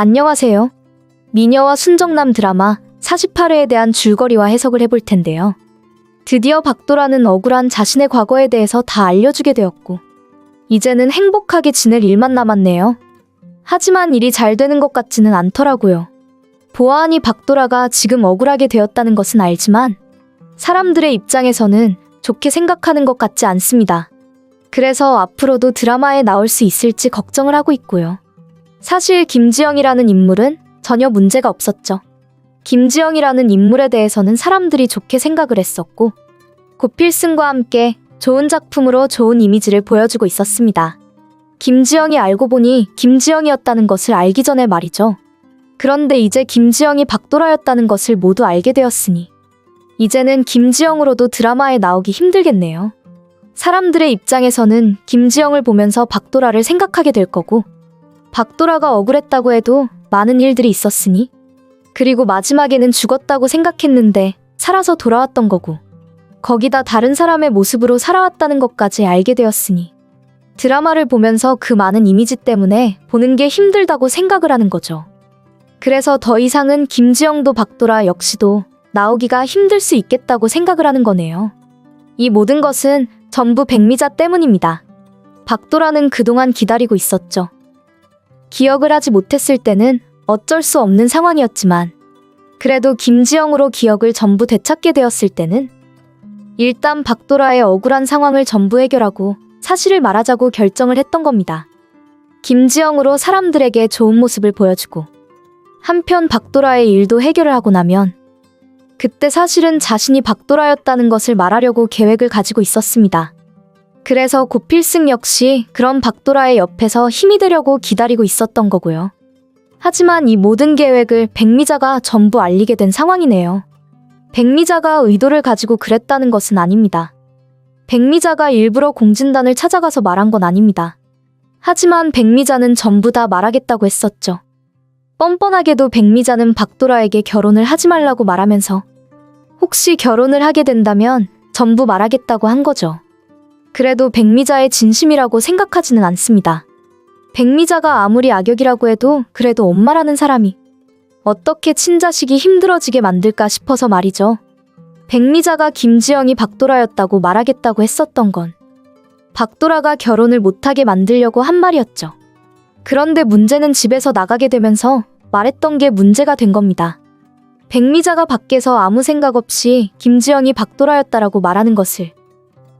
안녕하세요. 미녀와 순정남 드라마 48회에 대한 줄거리와 해석을 해볼 텐데요. 드디어 박도라는 억울한 자신의 과거에 대해서 다 알려주게 되었고, 이제는 행복하게 지낼 일만 남았네요. 하지만 일이 잘 되는 것 같지는 않더라고요. 보아하니 박도라가 지금 억울하게 되었다는 것은 알지만, 사람들의 입장에서는 좋게 생각하는 것 같지 않습니다. 그래서 앞으로도 드라마에 나올 수 있을지 걱정을 하고 있고요. 사실 김지영이라는 인물은 전혀 문제가 없었죠. 김지영이라는 인물에 대해서는 사람들이 좋게 생각을 했었고, 고필승과 함께 좋은 작품으로 좋은 이미지를 보여주고 있었습니다. 김지영이 알고 보니 김지영이었다는 것을 알기 전에 말이죠. 그런데 이제 김지영이 박도라였다는 것을 모두 알게 되었으니, 이제는 김지영으로도 드라마에 나오기 힘들겠네요. 사람들의 입장에서는 김지영을 보면서 박도라를 생각하게 될 거고, 박도라가 억울했다고 해도 많은 일들이 있었으니, 그리고 마지막에는 죽었다고 생각했는데 살아서 돌아왔던 거고, 거기다 다른 사람의 모습으로 살아왔다는 것까지 알게 되었으니, 드라마를 보면서 그 많은 이미지 때문에 보는 게 힘들다고 생각을 하는 거죠. 그래서 더 이상은 김지영도 박도라 역시도 나오기가 힘들 수 있겠다고 생각을 하는 거네요. 이 모든 것은 전부 백미자 때문입니다. 박도라는 그동안 기다리고 있었죠. 기억을 하지 못했을 때는 어쩔 수 없는 상황이었지만, 그래도 김지영으로 기억을 전부 되찾게 되었을 때는, 일단 박도라의 억울한 상황을 전부 해결하고 사실을 말하자고 결정을 했던 겁니다. 김지영으로 사람들에게 좋은 모습을 보여주고, 한편 박도라의 일도 해결을 하고 나면, 그때 사실은 자신이 박도라였다는 것을 말하려고 계획을 가지고 있었습니다. 그래서 고필승 역시 그런 박도라의 옆에서 힘이 되려고 기다리고 있었던 거고요. 하지만 이 모든 계획을 백미자가 전부 알리게 된 상황이네요. 백미자가 의도를 가지고 그랬다는 것은 아닙니다. 백미자가 일부러 공진단을 찾아가서 말한 건 아닙니다. 하지만 백미자는 전부 다 말하겠다고 했었죠. 뻔뻔하게도 백미자는 박도라에게 결혼을 하지 말라고 말하면서 혹시 결혼을 하게 된다면 전부 말하겠다고 한 거죠. 그래도 백미자의 진심이라고 생각하지는 않습니다. 백미자가 아무리 악역이라고 해도 그래도 엄마라는 사람이 어떻게 친자식이 힘들어지게 만들까 싶어서 말이죠. 백미자가 김지영이 박도라였다고 말하겠다고 했었던 건 박도라가 결혼을 못하게 만들려고 한 말이었죠. 그런데 문제는 집에서 나가게 되면서 말했던 게 문제가 된 겁니다. 백미자가 밖에서 아무 생각 없이 김지영이 박도라였다라고 말하는 것을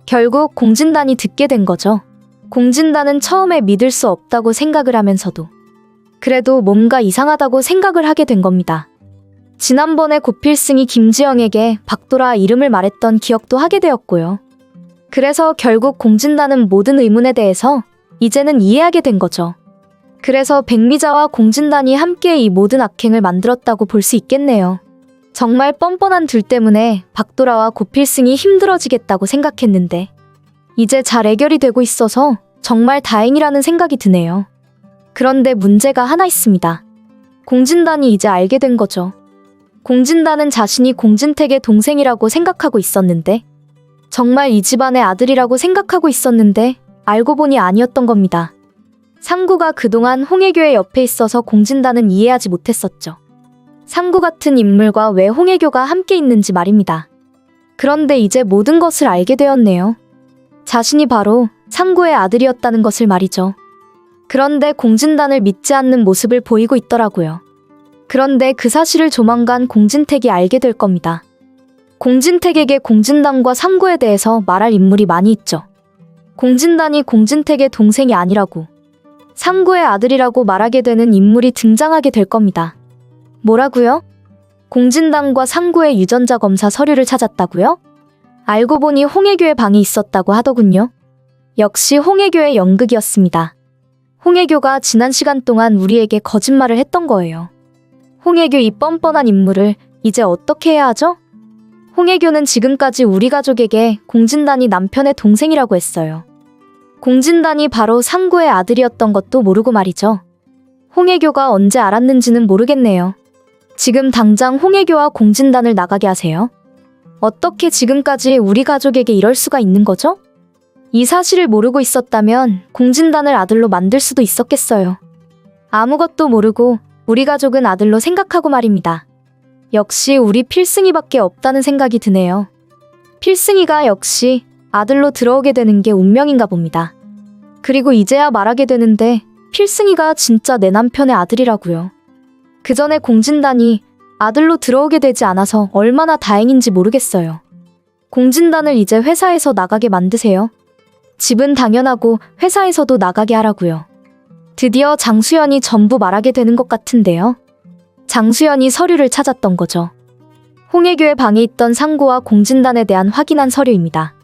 결국 공진단이 듣게 된 거죠. 공진단은 처음에 믿을 수 없다고 생각을 하면서도 그래도 뭔가 이상하다고 생각을 하게 된 겁니다. 지난번에 고필승이 김지영에게 박도라 이름을 말했던 기억도 하게 되었고요. 그래서 결국 공진단은 모든 의문에 대해서 이제는 이해하게 된 거죠. 그래서 백미자와 공진단이 함께 이 모든 악행을 만들었다고 볼 수 있겠네요. 정말 뻔뻔한 둘 때문에 박도라와 고필승이 힘들어지겠다고 생각했는데 이제 잘 해결이 되고 있어서 정말 다행이라는 생각이 드네요. 그런데 문제가 하나 있습니다. 공진단이 이제 알게 된 거죠. 공진단은 자신이 공진택의 동생이라고 생각하고 있었는데 정말 이 집안의 아들이라고 생각하고 있었는데 알고 보니 아니었던 겁니다. 상구가 그동안 홍해교의 옆에 있어서 공진단은 이해하지 못했었죠. 상구 같은 인물과 왜 홍해교가 함께 있는지 말입니다. 그런데 이제 모든 것을 알게 되었네요. 자신이 바로 상구의 아들이었다는 것을 말이죠. 그런데 공진단을 믿지 않는 모습을 보이고 있더라고요. 그런데 그 사실을 조만간 공진택이 알게 될 겁니다. 공진택에게 공진단과 상구에 대해서 말할 인물이 많이 있죠. 공진단이 공진택의 동생이 아니라고 상구의 아들이라고 말하게 되는 인물이 등장하게 될 겁니다. 뭐라고요? 공진당과 상구의 유전자 검사 서류를 찾았다고요? 알고 보니 홍해교의 방이 있었다고 하더군요. 역시 홍해교의 연극이었습니다. 홍해교가 지난 시간 동안 우리에게 거짓말을 했던 거예요. 홍해교 이 뻔뻔한 인물을 이제 어떻게 해야 하죠? 홍해교는 지금까지 우리 가족에게 공진단이 남편의 동생이라고 했어요. 공진단이 바로 상구의 아들이었던 것도 모르고 말이죠. 홍해교가 언제 알았는지는 모르겠네요. 지금 당장 홍해교와 공진단을 나가게 하세요. 어떻게 지금까지 우리 가족에게 이럴 수가 있는 거죠? 이 사실을 모르고 있었다면 공진단을 아들로 만들 수도 있었겠어요. 아무것도 모르고 우리 가족은 아들로 생각하고 말입니다. 역시 우리 필승이밖에 없다는 생각이 드네요. 필승이가 역시 아들로 들어오게 되는 게 운명인가 봅니다. 그리고 이제야 말하게 되는데 필승이가 진짜 내 남편의 아들이라고요. 그 전에 공진단이 아들로 들어오게 되지 않아서 얼마나 다행인지 모르겠어요. 공진단을 이제 회사에서 나가게 만드세요. 집은 당연하고 회사에서도 나가게 하라고요. 드디어 장수연이 전부 말하게 되는 것 같은데요. 장수연이 서류를 찾았던 거죠. 홍해교의 방에 있던 상구와 공진단에 대한 확인한 서류입니다.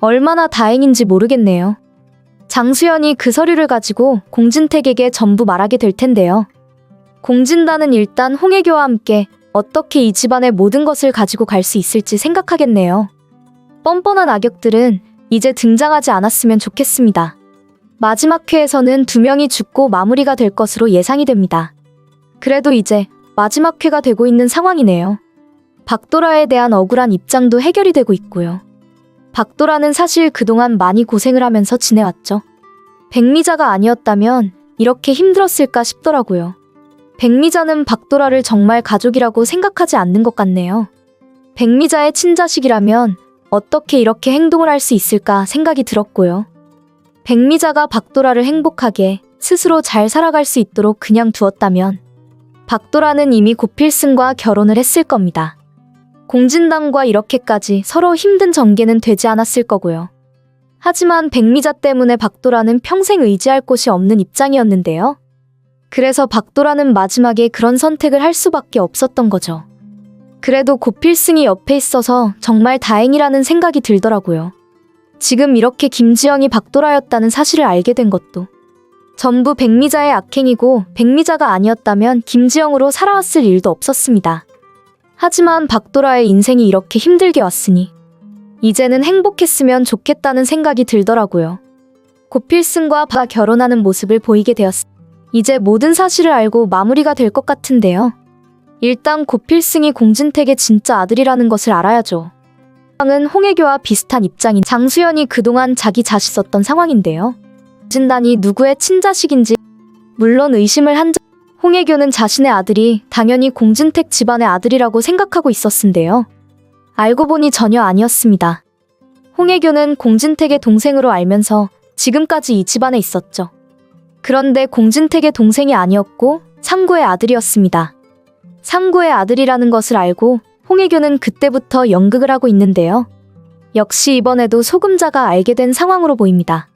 얼마나 다행인지 모르겠네요. 장수연이 그 서류를 가지고 공진택에게 전부 말하게 될 텐데요. 공진단은 일단 홍해교와 함께 어떻게 이 집안의 모든 것을 가지고 갈 수 있을지 생각하겠네요. 뻔뻔한 악역들은 이제 등장하지 않았으면 좋겠습니다. 마지막 회에서는 두 명이 죽고 마무리가 될 것으로 예상이 됩니다. 그래도 이제 마지막 회가 되고 있는 상황이네요. 박도라에 대한 억울한 입장도 해결이 되고 있고요. 박도라는 사실 그동안 많이 고생을 하면서 지내왔죠. 백미자가 아니었다면 이렇게 힘들었을까 싶더라고요. 백미자는 박도라를 정말 가족이라고 생각하지 않는 것 같네요. 백미자의 친자식이라면 어떻게 이렇게 행동을 할 수 있을까 생각이 들었고요. 백미자가 박도라를 행복하게 스스로 잘 살아갈 수 있도록 그냥 두었다면 박도라는 이미 고필승과 결혼을 했을 겁니다. 공진당과 이렇게까지 서로 힘든 전개는 되지 않았을 거고요. 하지만 백미자 때문에 박도라는 평생 의지할 곳이 없는 입장이었는데요. 그래서 박도라는 마지막에 그런 선택을 할 수밖에 없었던 거죠. 그래도 고필승이 옆에 있어서 정말 다행이라는 생각이 들더라고요. 지금 이렇게 김지영이 박도라였다는 사실을 알게 된 것도 전부 백미자의 악행이고 백미자가 아니었다면 김지영으로 살아왔을 일도 없었습니다. 하지만 박도라의 인생이 이렇게 힘들게 왔으니 이제는 행복했으면 좋겠다는 생각이 들더라고요. 고필승과 바 결혼하는 모습을 보이게 되었. 이제 모든 사실을 알고 마무리가 될 것 같은데요. 일단 고필승이 공진택의 진짜 아들이라는 것을 알아야죠. 상은 홍혜교와 비슷한 입장인 장수연이 그동안 자기 자식 썼던 상황인데요. 진단이 누구의 친자식인지 물론 의심을 한 적. 홍혜교는 자신의 아들이 당연히 공진택 집안의 아들이라고 생각하고 있었는데요. 알고 보니 전혀 아니었습니다. 홍혜교는 공진택의 동생으로 알면서 지금까지 이 집안에 있었죠. 그런데 공진택의 동생이 아니었고 상구의 아들이었습니다. 상구의 아들이라는 것을 알고 홍혜교는 그때부터 연극을 하고 있는데요. 역시 이번에도 소금자가 알게 된 상황으로 보입니다.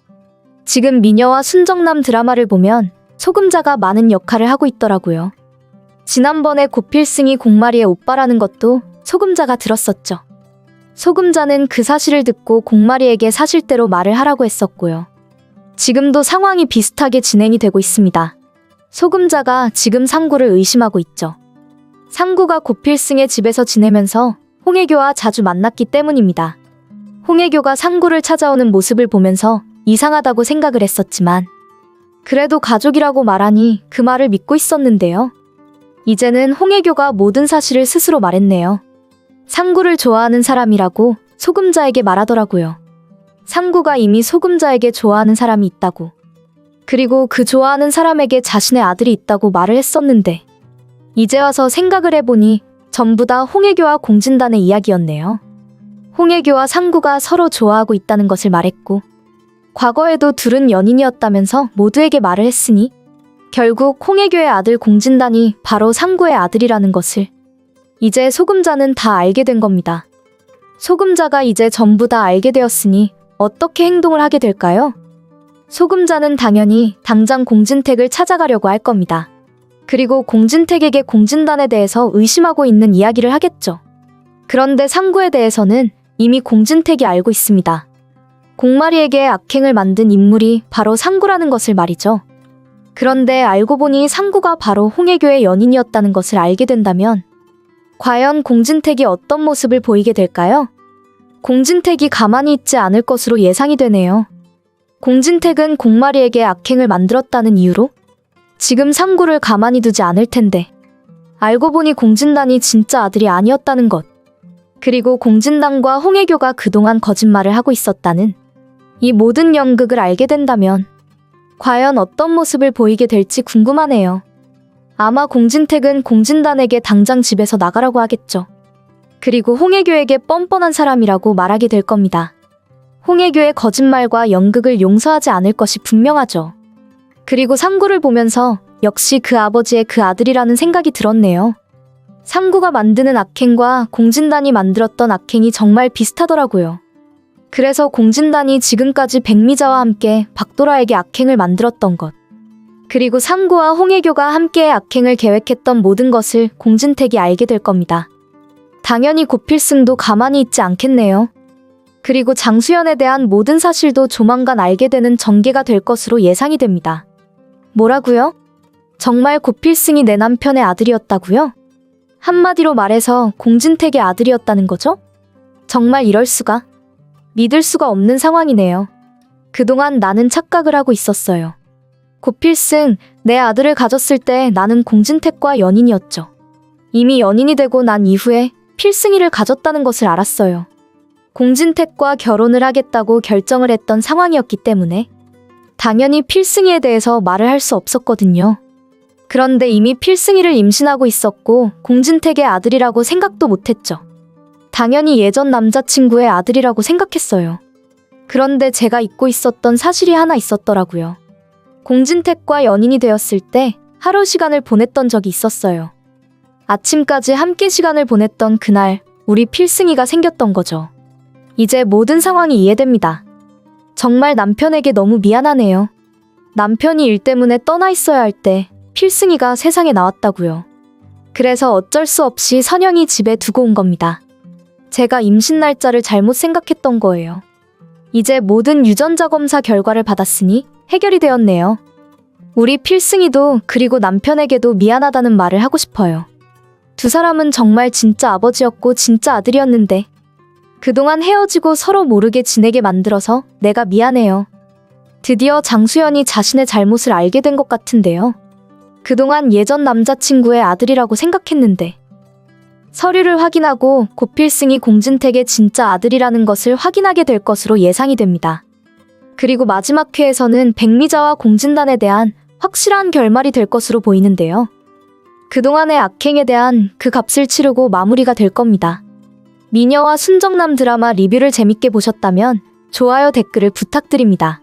지금 미녀와 순정남 드라마를 보면 소금자가 많은 역할을 하고 있더라고요. 지난번에 고필승이 공마리의 오빠라는 것도 소금자가 들었었죠. 소금자는 그 사실을 듣고 공마리에게 사실대로 말을 하라고 했었고요. 지금도 상황이 비슷하게 진행이 되고 있습니다. 소금자가 지금 상구를 의심하고 있죠. 상구가 고필승의 집에서 지내면서 홍혜교와 자주 만났기 때문입니다. 홍혜교가 상구를 찾아오는 모습을 보면서 이상하다고 생각을 했었지만 그래도 가족이라고 말하니 그 말을 믿고 있었는데요. 이제는 홍혜교가 모든 사실을 스스로 말했네요. 상구를 좋아하는 사람이라고 소금자에게 말하더라고요. 상구가 이미 소금자에게 좋아하는 사람이 있다고. 그리고 그 좋아하는 사람에게 자신의 아들이 있다고 말을 했었는데, 이제 와서 생각을 해보니 전부 다 홍혜교와 공진단의 이야기였네요. 홍혜교와 상구가 서로 좋아하고 있다는 것을 말했고, 과거에도 둘은 연인이었다면서 모두에게 말을 했으니, 결국 홍혜교의 아들 공진단이 바로 상구의 아들이라는 것을 이제 소금자는 다 알게 된 겁니다. 소금자가 이제 전부 다 알게 되었으니 어떻게 행동을 하게 될까요? 소금자는 당연히 당장 공진택을 찾아가려고 할 겁니다. 그리고 공진택에게 공진단에 대해서 의심하고 있는 이야기를 하겠죠. 그런데 상구에 대해서는 이미 공진택이 알고 있습니다. 공마리에게 악행을 만든 인물이 바로 상구라는 것을 말이죠. 그런데 알고 보니 상구가 바로 홍혜교의 연인이었다는 것을 알게 된다면 과연 공진택이 어떤 모습을 보이게 될까요? 공진택이 가만히 있지 않을 것으로 예상이 되네요. 공진택은 공마리에게 악행을 만들었다는 이유로 지금 상구를 가만히 두지 않을 텐데 알고 보니 공진단이 진짜 아들이 아니었다는 것 그리고 공진단과 홍혜교가 그동안 거짓말을 하고 있었다는 이 모든 연극을 알게 된다면 과연 어떤 모습을 보이게 될지 궁금하네요. 아마 공진택은 공진단에게 당장 집에서 나가라고 하겠죠. 그리고 홍혜교에게 뻔뻔한 사람이라고 말하게 될 겁니다. 홍혜교의 거짓말과 연극을 용서하지 않을 것이 분명하죠. 그리고 상구를 보면서 역시 그 아버지의 그 아들이라는 생각이 들었네요. 상구가 만드는 악행과 공진단이 만들었던 악행이 정말 비슷하더라고요. 그래서 공진단이 지금까지 백미자와 함께 박도라에게 악행을 만들었던 것. 그리고 상구와 홍혜교가 함께 악행을 계획했던 모든 것을 공진택이 알게 될 겁니다. 당연히 고필승도 가만히 있지 않겠네요. 그리고 장수연에 대한 모든 사실도 조만간 알게 되는 전개가 될 것으로 예상이 됩니다. 뭐라고요? 정말 고필승이 내 남편의 아들이었다고요? 한마디로 말해서 공진택의 아들이었다는 거죠? 정말 이럴 수가? 믿을 수가 없는 상황이네요. 그동안 나는 착각을 하고 있었어요. 고필승, 내 아들을 가졌을 때 나는 공진택과 연인이었죠. 이미 연인이 되고 난 이후에 필승이를 가졌다는 것을 알았어요. 공진택과 결혼을 하겠다고 결정을 했던 상황이었기 때문에 당연히 필승이에 대해서 말을 할 수 없었거든요. 그런데 이미 필승이를 임신하고 있었고 공진택의 아들이라고 생각도 못했죠. 당연히 예전 남자친구의 아들이라고 생각했어요. 그런데 제가 잊고 있었던 사실이 하나 있었더라고요. 공진택과 연인이 되었을 때 하루 시간을 보냈던 적이 있었어요. 아침까지 함께 시간을 보냈던 그날 우리 필승이가 생겼던 거죠. 이제 모든 상황이 이해됩니다. 정말 남편에게 너무 미안하네요. 남편이 일 때문에 떠나 있어야 할 때 필승이가 세상에 나왔다고요. 그래서 어쩔 수 없이 선영이 집에 두고 온 겁니다. 제가 임신 날짜를 잘못 생각했던 거예요. 이제 모든 유전자 검사 결과를 받았으니 해결이 되었네요. 우리 필승이도 그리고 남편에게도 미안하다는 말을 하고 싶어요. 두 사람은 정말 진짜 아버지였고 진짜 아들이었는데 그동안 헤어지고 서로 모르게 지내게 만들어서 내가 미안해요. 드디어 장수연이 자신의 잘못을 알게 된 것 같은데요. 그동안 예전 남자친구의 아들이라고 생각했는데 서류를 확인하고 고필승이 공진택의 진짜 아들이라는 것을 확인하게 될 것으로 예상이 됩니다. 그리고 마지막 회에서는 백미자와 공진단에 대한 확실한 결말이 될 것으로 보이는데요. 그동안의 악행에 대한 그 값을 치르고 마무리가 될 겁니다. 미녀와 순정남 드라마 리뷰를 재밌게 보셨다면 좋아요 댓글을 부탁드립니다.